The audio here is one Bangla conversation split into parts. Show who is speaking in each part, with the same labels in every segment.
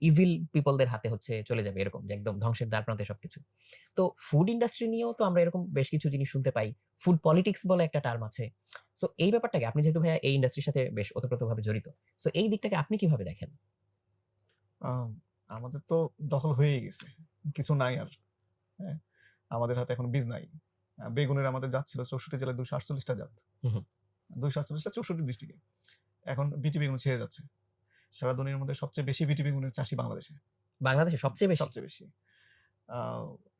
Speaker 1: ইভিল পিপলদের হাতে হচ্ছে চলে যাবে এরকম যে একদম ধ্বংসের দ্বার প্রান্তে সবকিছু। তো ফুড ইন্ডাস্ট্রি নিয়েও তো আমরা এরকম বেশ কিছু জিনিস শুনতে পাই। ফুড পলিটিক্স বলে একটা টার্ম আছে। সো এই ব্যাপারটাকে আপনি যেহেতু ভাইয়া এই ইন্ডাস্ট্রির সাথে বেশ ওতপ্রোতভাবে জড়িত সো এই দিকটাকে আপনি কীভাবে দেখেন?
Speaker 2: আমাদের তো দখল হয়ে গেছে। কিছু নাই আর হ্যাঁ? আমাদের হাতে এখন বীজ নাই। বেগুনের আমাদের জাত ছিল চৌষট্টি জেলায় দুশো আটচল্লিশটা জাত। দুশো আটচল্লিশটা চৌষট্টি ডিস্ট্রিক্টে। এখন বিটি বেগুন ছেড়ে যাচ্ছে। সারা দুনিয়ার মধ্যে সবচেয়ে বেশি বিটি বেগুনের চাষি বাংলাদেশে।
Speaker 1: বাংলাদেশে সবচেয়ে বেশি?
Speaker 2: সবচেয়ে বেশি।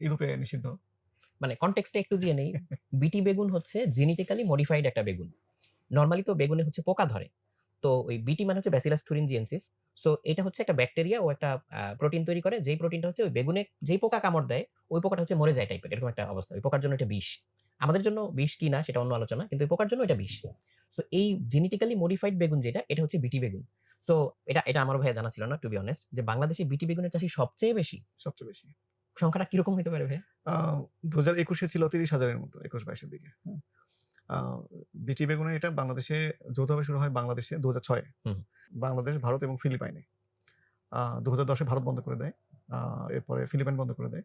Speaker 2: ইউরোপে নিষিদ্ধ।
Speaker 1: মানে কনটেক্সটে একটু দিয়ে নেই। বিটি বেগুন হচ্ছে জেনেটিক্যালি মডিফাইড একটা বেগুন। নর্মালি তো বেগুনে হচ্ছে পোকা ধরে। তো ওই বিটি মানে হচ্ছে ব্যাসিলাস থুরিন জিএনসিস সো এটা হচ্ছে একটা ব্যাকটেরিয়া ও একটা প্রোটিন তৈরি করে। যেই প্রোটিনটা হচ্ছে ওই বেগুনে যেই পোকা কামড় দেয় ওই পোকাটা হচ্ছে মরে যায় টাইপের এরকম একটা অবস্থা। ওই পোকার জন্য এটা বিষ। আমাদের জন্য বিষ কি না সেটা অন্য আলোচনা কিন্তু ওই পোকার জন্য এটা বিষ। সো এই জেনেটিক্যালি মডিফাইড বেগুন যেটা এটা হচ্ছে বিটি বেগুন। সো এটা এটা আমার ভাইয়া জানা ছিল না টু বি অনেস্ট যে বাংলাদেশে বিটি বেগুনের চাষি সবচেয়ে বেশি।
Speaker 2: সবচেয়ে বেশি।
Speaker 1: সংখ্যাটা কীরকম হতে পারে ভাইয়া?
Speaker 2: দু হাজার একুশে ছিল তিরিশ হাজারের মতো একুশ বাইশের দিকে হ্যাঁ। বিটি বেগুনের এটা বাংলাদেশে যৌথভাবে শুরু হয় বাংলাদেশে দু হাজার ছয়ে বাংলাদেশ ভারত এবং ফিলিপাইনে। দু হাজার দশে ভারত বন্ধ করে দেয় এরপরে ফিলিপাইন বন্ধ করে দেয়।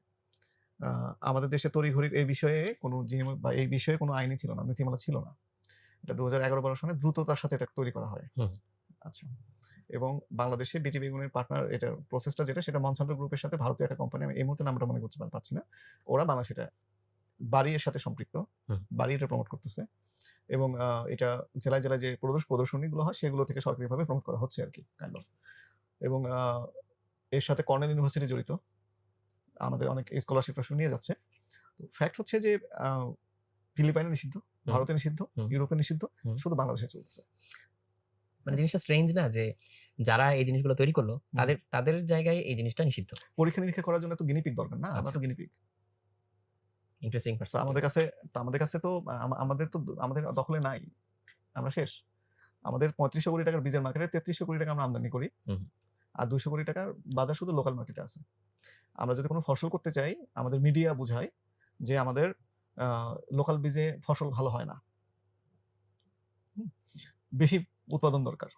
Speaker 2: আহ, আমাদের দেশে তড়িঘড়ির এই বিষয়ে কোনো বা এই বিষয়ে কোনো আইনই ছিল না নীতিমালা ছিল না। এটা দু হাজার এগারো বারো সনে দ্রুততার সাথে এটা তৈরি করা হয়। আচ্ছা। এবং বাংলাদেশে বিটি বেগুনের পার্টনার এটার প্রসেসটা যেটা সেটা মনসান্টো গ্রুপের সাথে ভারতীয় একটা কোম্পানি আমি এই মুহূর্তে নামটা মনে করতে পারছি না। ওরা বাংলাদেশ এটা বাড়ির সাথে সম্পৃক্ত। বাড়ি এটা প্রমোট করতেছে এবং এটা জেলায় জেলায় যে প্রদর্শ প্রদর্শনীগুলো হয় সেগুলো থেকে সরকারিভাবে প্রমোট করা হচ্ছে আর কি কাইন্ড অফ এবং এর সাথে কর্নেল ইউনিভার্সিটি জড়িত। আমাদের অনেক স্কলারশিপ নিয়ে যাচ্ছে। তো ফ্যাক্ট হচ্ছে যে ফিলিপাইনে নিষিদ্ধ ভারতে নিষিদ্ধ ইউরোপে নিষিদ্ধ শুধু বাংলাদেশে চলতেছে।
Speaker 1: মানে জিনিসটা স্ট্রেঞ্জ না যে যারা এই জিনিসগুলো তৈরি করল তাদের তাদের জায়গায় এই জিনিসটা নিষিদ্ধ।
Speaker 2: পরীক্ষা নিরীক্ষা করার জন্য তো গিনিপিক দরকার না আমরা
Speaker 1: আচ্ছা।
Speaker 2: তো গিনিপিক
Speaker 1: ইন্টারেস্টিং
Speaker 2: আমাদের কাছে তো আমাদের কাছে তো আমাদের তো আমাদের দখলে নাই। আমরা শেষ। আমাদের পঁয়ত্রিশশো কোটি টাকার বীজের মার্কেটে তেত্রিশশো কোটি টাকা আমরা আমদানি করি। আর দুইশো কোটি টাকার বাজার শুধু লোকাল মার্কেটে আছে। আমরা যদি কোনো ফসল করতে চাই আমাদের মিডিয়া বুঝায় যে আমাদের লোকাল বীজে ফসল ভালো হয় না। বেশি উৎপাদন দরকার।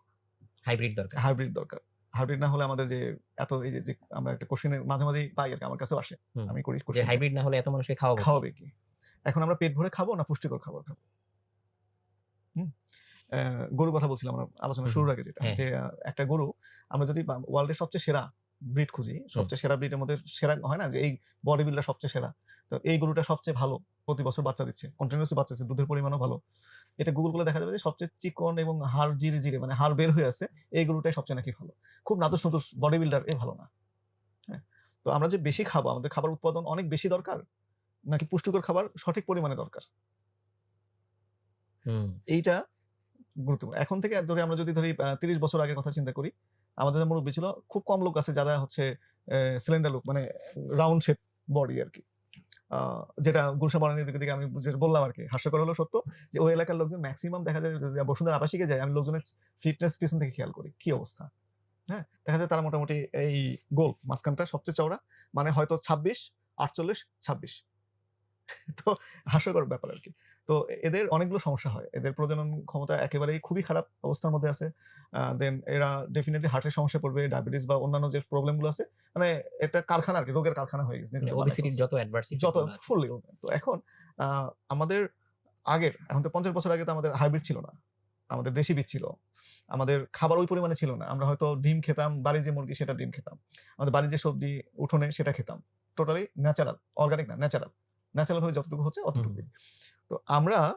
Speaker 1: হাইব্রিড দরকার।
Speaker 2: হাইব্রিড দরকার। হাইব্রিড না হলে আমাদের যে এত এই যে- আমরা একটা কোশ্চেনের মাঝে মাঝে পাই আর আমার কাছেও আসে। আমি করি কোশ্চেন
Speaker 1: হাইব্রিড না হলে এত মানুষকে খাওয়াবো
Speaker 2: খাওয়াবে কি? এখন আমরা পেট ভরে খাব না পুষ্টিকর খাবার খাব? গরু কথা বলছিলাম আমরা আলোচনা শুরুর আগে যেটা
Speaker 1: হ্যাঁ।
Speaker 2: যে একটা গরু আমরা যদি ওয়ার্ল্ডের সবচেয়ে সেরা ব্রিড খুঁজি সবচেয়ে সেরা ব্রিডের মধ্যে সেরা হয় না যে এই বডি বিল্ডার সবচেয়ে সেরা? তো এই গরুটা সবচেয়ে ভালো প্রতি বছর বাচ্চা দিচ্ছে কন্টিনিউসলি বাচ্চা দিচ্ছে দুধের পরিমাণও ভালো। এটা গুগল করে দেখা যাবে যে সবচেয়ে চিকন এবং হাড় জিরে জিরে মানে হাড় বের হয়ে আছে এই গরুটাই সবচেয়ে নাকি ভালো। খুব নাতুস নতুস বডি বিল্ডার এ ভালো না। হ্যাঁ তো আমরা যে বেশি খাব আমাদের খাবার উৎপাদন অনেক বেশি দরকার নাকি পুষ্টিকর খাবার সঠিক পরিমাণে দরকার?
Speaker 1: হুম।
Speaker 2: এইটা গুরুত্বপূর্ণ। এখন থেকে ধরে আমরা যদি ধরি তিরিশ বছর আগের কথা চিন্তা করি আমাদের মুরব্বী ছিল, খুব কম লোক আছে যারা হচ্ছে সিলিন্ডার লোক মানে রাউন্ড শেপ বডি আর কি যেটা গুলশা বানানির দিকে আমি বললাম আর কি হাস্যকর হলো সত্য যে ওই এলাকার লোকজন ম্যাক্সিমাম দেখা যায় যদি বসুন্ধরা আবাসিকে যায়, আমি লোকজনের ফিটনেস পিছন থেকে খেয়াল করি, কি অবস্থা? হ্যাঁ দেখা যায় তারা মোটামুটি এই গোল, মাঝখানটা সবচেয়ে চওড়া মানে হয়তো ছাব্বিশ, আটচল্লিশ, ছাব্বিশ। তো হাস্যকর ব্যাপার আর কি তো এদের অনেকগুলো সমস্যা হয়। এদের প্রজনন ক্ষমতা একেবারেই খুবই খারাপ অবস্থার মধ্যে আছে। দেন এরা ডেফিনেটলি হার্টের সমস্যা পড়বে ডায়াবেটিস বা অন্যান্য যে প্রবলেমগুলো আছে মানে একটা কারখানা আর কি রোগের কারখানা হয়ে গেছে নিজেদের
Speaker 1: যত
Speaker 2: যত ফুললি তো এখন আমাদের আগের এখন তো পঞ্চাশ বছর আগে তো আমাদের হাইব্রিড ছিল না। আমাদের দেশি বীজ ছিল। আমাদের খাবার ওই পরিমাণে ছিল না। আমরা হয়তো ডিম খেতাম বাড়ির যে মুরগি সেটা ডিম খেতাম। আমাদের বাড়ির যে সবজি উঠোনে সেটা খেতাম। টোটালি ন্যাচারাল অর্গানিক না ন্যাচারাল ন্যাচারাল ভাবে যতটুকু হচ্ছে অতটুকুই। তো আমরা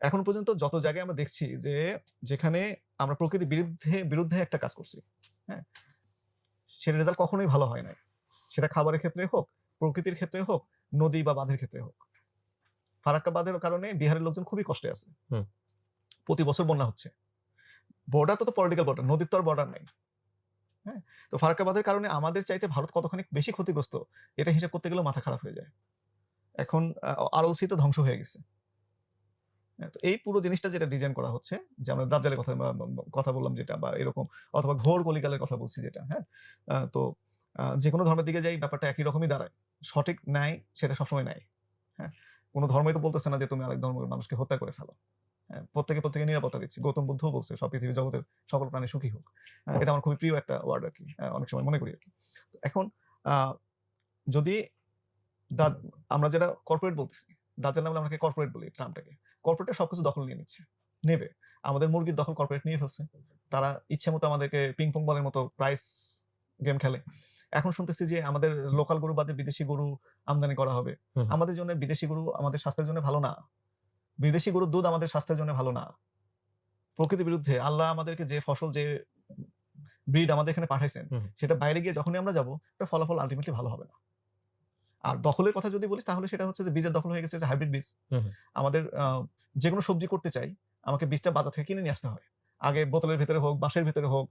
Speaker 2: এখন পর্যন্ত যত জায়গায় আমরা দেখছি যে যেখানে আমরা প্রকৃতির বিরুদ্ধে বিরুদ্ধে একটা কাজ করছি হ্যাঁ? সেটা রেজাল্ট কখনোই ভালো হয় না সেটা খাবারের ক্ষেত্রে হোক প্রকৃতির ক্ষেত্রে হোক নদী বা বাঁধের ক্ষেত্রে হোক। ফারাক্কা বাঁধের কারণে বিহারের লোকজন খুবই কষ্টে আছে। প্রতি বছর বন্যা হচ্ছে। বর্ডার তো তো পলিটিক্যাল বর্ডার নদীর তো আর বর্ডার নেই। হ্যাঁ? তো ফারাক্কা বাঁধের কারণে আমাদের চাইতে ভারত কতখানি বেশি ক্ষতিগ্রস্ত এটা হিসাব করতে গেলেও মাথা খারাপ হয়ে যায়। এখন আরওসি তো ধ্বংস হয়ে গেছে। তো এই পুরো জিনিসটা যেটা ডিজাইন করা হচ্ছে যে আমরা দাজ্জালের কথা কথা বললাম যেটা বা এরকম অথবা ঘোর কলিকালের কথা বলছি যেটা হ্যাঁ তো যে কোনো ধর্মের দিকে যাই ব্যাপারটা একই রকমই দাঁড়ায়। সঠিক ন্যায় সেটা সবসময় ন্যায় হ্যাঁ। কোনো ধর্মই তো বলতেছে না যে তুমি আরেক ধর্মের মানুষকে হত্যা করে ফেলো হ্যাঁ, প্রত্যেকে প্রত্যেকে নিরাপত্তা দিচ্ছি। গৌতম বুদ্ধও বলছে সব পৃথিবী জগতের সকল প্রাণী সুখী হোক হ্যাঁ, এটা আমার খুবই প্রিয় একটা ওয়ার্ড আর কি হ্যাঁ, অনেক সময় মনে করি আর কি এখন যদি আমরা যেটা কর্পোরেট বলতেছি দাঁতের নামে আমরা কর্পোরেট বলি টার্মটাকে কর্পোরেটে সবকিছু দখল নিয়ে নিচ্ছে। নেবে। আমাদের মুরগির দখল কর্পোরেট নিয়ে ফেলছে তারা ইচ্ছে মতো আমাদেরকে পিং পং বলের মতো প্রাইস গেম খেলে। এখন শুনতেছি যে আমাদের লোকাল গরু বাদে বিদেশি গরু আমদানি করা হবে। আমাদের জন্য বিদেশি গরু আমাদের স্বাস্থ্যের জন্য ভালো না। বিদেশি গরুর দুধ আমাদের স্বাস্থ্যের জন্য ভালো না। প্রকৃতির বিরুদ্ধে আল্লাহ আমাদেরকে যে ফসল যে ব্রিড আমাদের এখানে পাঠাইছেন সেটা বাইরে গিয়ে যখনই আমরা যাব এটা ফলাফল আলটিমেটলি ভালো হবে না। আর দখলের কথা যদি বলি তাহলে সেটা হচ্ছে যে বীজের দখল হয়ে গেছে যে হাইব্রিড বীজ। আমাদের যে কোনো সবজি করতে চাই আমাকে বীজটা বাজার থেকে কিনে নিয়ে আসতে হয় আগে বোতলের ভিতরে হোক বাঁশের ভিতরে হোক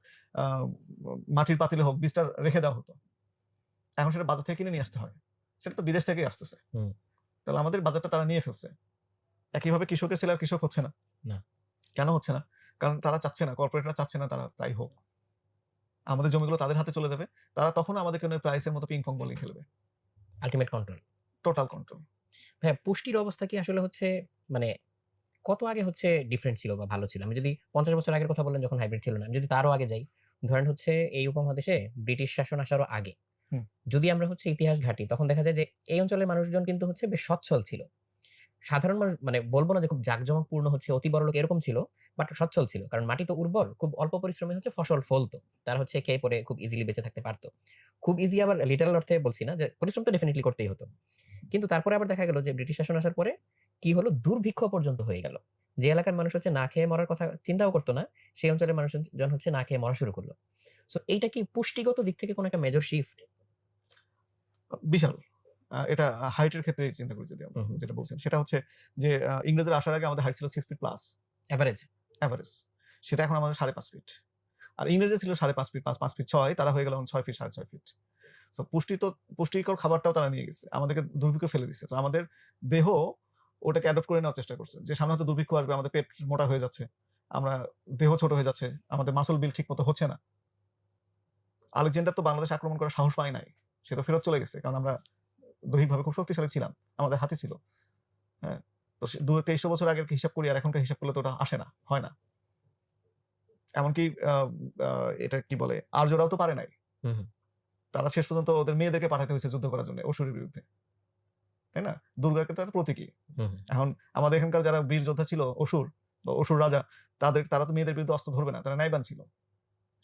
Speaker 2: মাটির পাতিলে হোক বীজটা রেখে দেওয়া হতো। এখন সেটা বাজার থেকে কিনে নিয়ে আসতে হয়। সেটা তো বিদেশ থেকেই আসতেছে। তাহলে আমাদের বাজারটা তারা নিয়ে ফেলছে। একইভাবে কৃষকের ছেলে আর কৃষক হচ্ছে না। কেন হচ্ছে না? কারণ তারা চাচ্ছে না কর্পোরেটরা চাচ্ছে না তারা তাই হোক। আমাদের জমিগুলো তাদের হাতে চলে যাবে। তারা তখন আমাদের কেন প্রাইসের মতো পিং পং বলেই খেলবে।
Speaker 1: আলটিমেট কন্ট্রোল
Speaker 2: টোটাল কন্ট্রোল
Speaker 1: হ্যাঁ পুষ্টির অবস্থা কি আসলে হচ্ছে মানে কত আগে হচ্ছে ডিফারেন্ট ছিল বা ভালো ছিল? আমি যদি পঞ্চাশ বছর আগের কথা বলেন যখন হাইব্রিড ছিল না। আমি যদি তারও আগে যাই ধরেন হচ্ছে এই উপমহাদেশে ব্রিটিশ শাসন আসারও আগে। যদি আমরা হচ্ছে ইতিহাস ঘাটি তখন দেখা যায় যে এই অঞ্চলের মানুষজন কিন্তু হচ্ছে বেশ সচ্ছল ছিল। সাধারণ মানুষ মানে বলব না যে খুব জাঁকজমকপূর্ণ হচ্ছে, অতি বড় লোক এরকম ছিল বাট সচ্ছল ছিল। কারণ মাটি তো উর্বর, খুব অল্প পরিশ্রমে হচ্ছে ফসল ফলতো, তারা হচ্ছে খেয়ে পরে খুব ইজিলি বেঁচে থাকতে পারতো। খুব ইজি আবার লিটারাল অর্থে বলছি না যে পরিশ্রম তো ডেফিনেটলি করতেই হতো। কিন্তু তারপরে আবার দেখা গেল যে ব্রিটিশ শাসন আসার পরে কি হলো? দুর্ভিক্ষ পর্যন্ত হয়ে গেল। যে এলাকার মানুষ হচ্ছে না খেয়ে মরার কথা চিন্তাও করতো না, সেই অঞ্চলের মানুষজন হচ্ছে না খেয়ে মরা শুরু করল। সো এইটা কি পুষ্টিগত দিক থেকে কোনো একটা মেজর শিফট
Speaker 2: বিশাল। এটা হাইটের ক্ষেত্রে চিন্তা করি যদি আমরা। যেটা বলছেন। সেটা হচ্ছে যে ইংরেজের আসার আগে আমাদের হাইট ছিল six feet plus
Speaker 1: average
Speaker 2: average সেটা এখন আমাদের সাড়ে পাঁচ ফিট আর ইংরেজি ছিল সাড়ে পাঁচ ফিট পাঁচ পাঁচ ফিট ছয় তারা হয়ে গেল ছয় ফিট সাড়ে ছয় ফিট তো পুষ্টি তো পুষ্টিকর খাবারটাও তারা নিয়ে গেছে। আমাদেরকে দুর্ভিক্ষ ফেলে দিচ্ছে তো আমাদের দেহ ওটাকে অ্যাডপ্ট করে নেওয়ার চেষ্টা করছে। যে সামনে হয়তো দুর্ভিক্ষ আসবে আমাদের পেট মোটা হয়ে যাচ্ছে আমরা দেহ ছোট হয়ে যাচ্ছে আমাদের মাসল বিল ঠিক মতো হচ্ছে না। আলেকজান্ডার তো বাংলাদেশ আক্রমণ করার সাহস পায় নাই। সে তো ফেরত চলে গেছে। কারণ আমরা দৈহিকভাবে খুব শক্তিশালী ছিলাম আমাদের হাতে ছিল। হ্যাঁ তো দু তেইশশো বছর আগের হিসাব করি আর এখনকার হিসাব করলে তো ওটা আসে না হয় না। এমনকি এটা কি বলে আর্যরাও তো পারে নাই। তারা শেষ পর্যন্ত ওদের মেয়েদেরকে পাঠাতে হয়েছে যুদ্ধ করার জন্য অসুরের বিরুদ্ধে। তাই না? দুর্গাকে তার প্রতীকী। এখন আমাদের এখানকার যারা বীর যোদ্ধা ছিল অসুর বা অসুর রাজা তাদের তারা তো মেয়েদের বিরুদ্ধে অস্ত্র ধরবে না তারা নাইবান ছিল।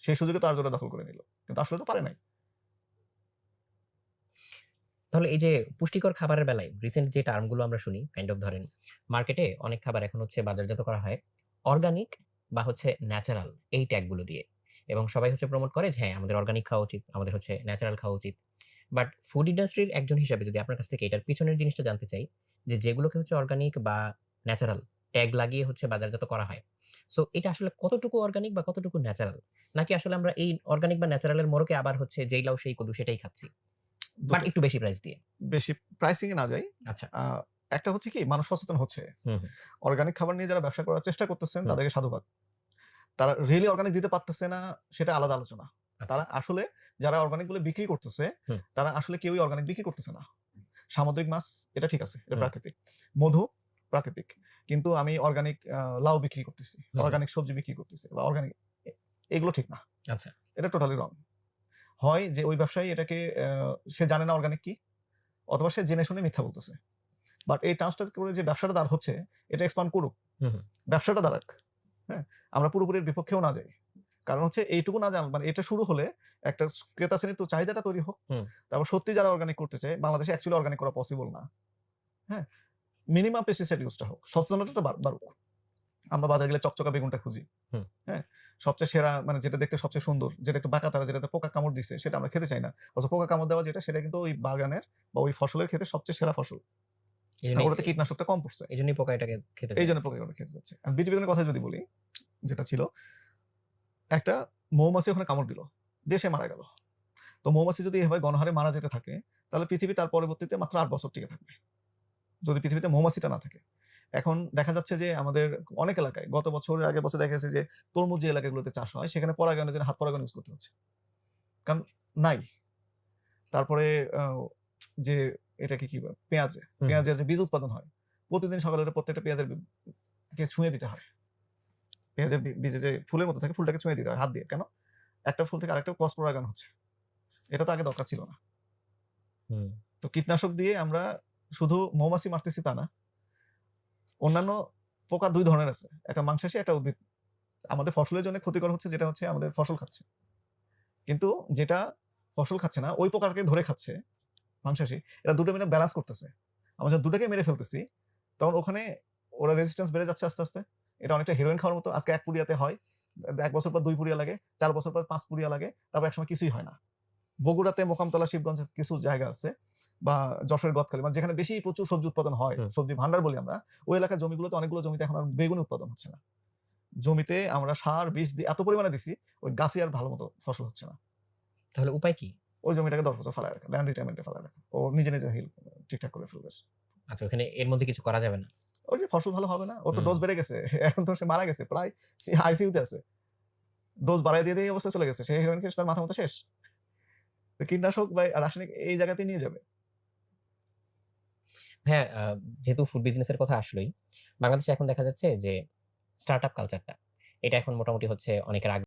Speaker 2: সেই সুযোগে তো আর্যরা দখল করে নিল কিন্তু আসলে তো পারে নাই।
Speaker 1: তাহলে এই যে পুষ্টিকর খাবারের বেলায় রিসেন্ট যে টার্মগুলো আমরা শুনি কাইন্ড অফ ধরেন মার্কেটে অনেক খাবার এখন হচ্ছে বাজারজাত করা হয় অর্গানিক বা হচ্ছে ন্যাচারাল এই ট্যাগগুলো দিয়ে। এবং সবাই হচ্ছে প্রমোট করে যে হ্যাঁ আমাদের অর্গানিক খাওয়া উচিত, আমাদের হচ্ছে ন্যাচারাল খাওয়া উচিত। বাট ফুড ইন্ডাস্ট্রির একজন হিসাবে যদি আপনার কাছ থেকে এটার পিছনের জিনিসটা জানতে চাই, যে যেগুলোকে হচ্ছে অর্গানিক বা ন্যাচারাল ট্যাগ লাগিয়ে হচ্ছে বাজারজাত করা হয় সো এটা আসলে কতটুকু অর্গানিক বা কতটুকু ন্যাচারাল নাকি আসলে আমরা এই অর্গানিক বা ন্যাচারালের মোড়কে আবার হচ্ছে যেই লাউ, সেই কদু, সেটাই খাচ্ছি? বাট একটু বেশি প্রাইস দিয়ে।
Speaker 2: বেশি প্রাইসিং এ না যাই
Speaker 1: আচ্ছা।
Speaker 2: একটা হচ্ছে কি মানুষ সচেতন হচ্ছে। অর্গানিক খাবার নিয়ে যারা ব্যবসা করার চেষ্টা করতেছেন তাদেরকে সাধুবাদ। তারা রিয়েলি অর্গানিক দিতে পারতেছে না সেটা আলাদা আলোচনা।
Speaker 1: আচ্ছা।
Speaker 2: তারা আসলে যারা অর্গানিকগুলো বিক্রি করতেছে তারা আসলে কেউই অর্গানিক বিক্রি করতেছে না। সামুদ্রিক মাছ এটা ঠিক আছে এটা প্রাকৃতিক। মধু প্রাকৃতিক। কিন্তু আমি অর্গানিক লাউ বিক্রি করতেছি অর্গানিক সবজি বিক্রি করতেছি বা অর্গানিক এগুলো ঠিক না।
Speaker 1: আচ্ছা।
Speaker 2: এটা টোটালি রং হয় যে ওই ব্যবসায়ী এটাকে সে জানে না অর্গানিক কি অথবা সে জেনে শুনে মিথ্যা বলতেছে। বাট এই চান্সটা করে যে ব্যবসাটা দাঁড় হচ্ছে এটা এক্সপান্ড করুক। ব্যবসাটা দাঁড়াক হ্যাঁ? আমরা পুরোপুরি বিপক্ষেও না যাই। কারণ হচ্ছে এইটুকু না জান মানে এটা শুরু হলে একটা ক্রেতা শ্রেণির তো চাহিদাটা তৈরি হোক। তারপর সত্যি যারা অর্গানিক করতে চায় বাংলাদেশে অ্যাকচুয়ালি অর্গানিক করা পসিবল না। হ্যাঁ? মিনিমাম পেস্টিসাইড ইউজটা হোক সচেতনতাটা বাড়ুক। আমরা বাজারে গেলে চকচকা বেগুনটা খুঁজি। হ্যাঁ? সবচেয়ে সেরা মানে যেটা দেখতে সবচেয়ে সুন্দর যেটা একটু বাঁকা তারা যেটাতে পোকা কামড় দিছে সেটা আমরা খেতে চাই না। অথচ পোকা কামড় দেওয়া যেটা সেটা কিন্তু ওই বাগানের বা ওই ফসলের ক্ষেত্রে সবচেয়ে সেরা ফসল। ওটাতে কীটনাশকটা কম পড়ছে।
Speaker 1: এই জন্যই পোকা এটাকে খেতে
Speaker 2: এই। জন্য পোকাগুলো খেতে যাচ্ছে বিটি বেগুনের কথা যদি বলি যেটা ছিল একটা মৌমাছি ওখানে কামড় দিল দেশে মারা গেল। তো মৌমাছি যদি এভাবে গণহারে মারা যেতে থাকে তাহলে পৃথিবী তার পরবর্তীতে মাত্র আট বছর টিকে থাকবে। যদি পৃথিবীতে মৌমাছিটা না থাকে। এখন দেখা যাচ্ছে যে আমাদের অনেক এলাকায় গত বছরের আগে বছর দেখা গেছে যে তরমুজ যে এলাকাগুলোতে চাষ হয় সেখানে পরাগায়নের জন্য হাত পরাগায়ন ইউজ করতে হচ্ছে। কারণ নাই। তারপরে যে এটা কি? পেঁয়াজে পেঁয়াজের যে বীজ উৎপাদন হয় প্রতিদিন সকালে প্রত্যেকটা পেঁয়াজের কে ছুঁয়ে দিতে হয়। পেঁয়াজের বীজে যে ফুলের মতো থাকে ফুলটাকে ছুঁয়ে দিতে হয় হাত দিয়ে। কেন? একটা ফুল থেকে আরেকটা ক্রস পরাগায়ন হচ্ছে। এটা তো আগে দরকার ছিল না।
Speaker 1: হুম।
Speaker 2: তো কীটনাশক দিয়ে আমরা শুধু মৌমাছি মারতেছি তা না অন্যান্য পোকা দুই ধরনের আছে। একটা মাংসাশী, একটা উদ্ভিদ। আমাদের ফসলের জন্য ক্ষতিকর হচ্ছে যেটা হচ্ছে আমাদের ফসল খাচ্ছে। কিন্তু যেটা ফসল খাচ্ছে না, ওই পোকাটাকে ধরে খাচ্ছে মাংসাশী এটা দুটো মিলে ব্যালেন্স করতেছে। আমরা যখন দুটোকে মেরে ফেলতেছি, তখন ওখানে ওরা রেজিস্ট্যান্স বেড়ে যাচ্ছে আস্তে আস্তে। এটা অনেকটা হিরোইন খাওয়ার মতো, আজকে এক পুরিয়াতে হয়। এক বছর পর দুই পুরিয়া লাগে, চার বছর পর পাঁচ পুরিয়া লাগে, তারপর একসময় কিছুই হয় না। বগুড়াতে মোকামতলা, শিবগঞ্জে কিছু জায়গা আছে। বা যশোরের গদখালি মানে যেখানে বেশি প্রচুর সবজি উৎপাদন হয় সবজি ভান্ডার বলি আমরা ওই এলাকার জমিগুলোতে অনেকগুলো জমিতে এখন আর বেগুন উৎপাদন হচ্ছে না। জমিতে আমরা সার বিষ দিয়ে এত পরিমাণে দিছি ওই গাছে আর ভালো মতো ফসল হচ্ছে না।
Speaker 1: তাহলে উপায় কি?
Speaker 2: ওই জমিটাকে দশ বছর ফেলায় রাখা ল্যান্ড রিটায়ারমেন্টে ফেলায় রাখা। ও নিজে নিজে হিল ঠিকঠাক করে ফেলবে।
Speaker 1: আচ্ছা ওখানে এর মধ্যে কিছু করা যাবে না?
Speaker 2: ওই যে ফসল ভালো হবে না ওর তো ডোজ বেড়ে গেছে এখন তো সে মারা গেছে প্রায় আইসিইউতে আছে। ডোজ বাড়াই দিয়ে দিয়ে অবস্থা চলে গেছে সে হিরোইন খেয়ে তার মাথা মতো শেষ। তো কীটনাশক বা রাসায়নিক এই জায়গাতে নিয়ে যাবে।
Speaker 1: হ্যাঁ যেহেতু ফুড বিজনেসের কথা আসলোই, বাংলাদেশে এখন দেখা যাচ্ছে যে স্টার্ট আপ কালচারটা এটা এখন মোটামুটি হচ্ছে অনেকের আগ্রহ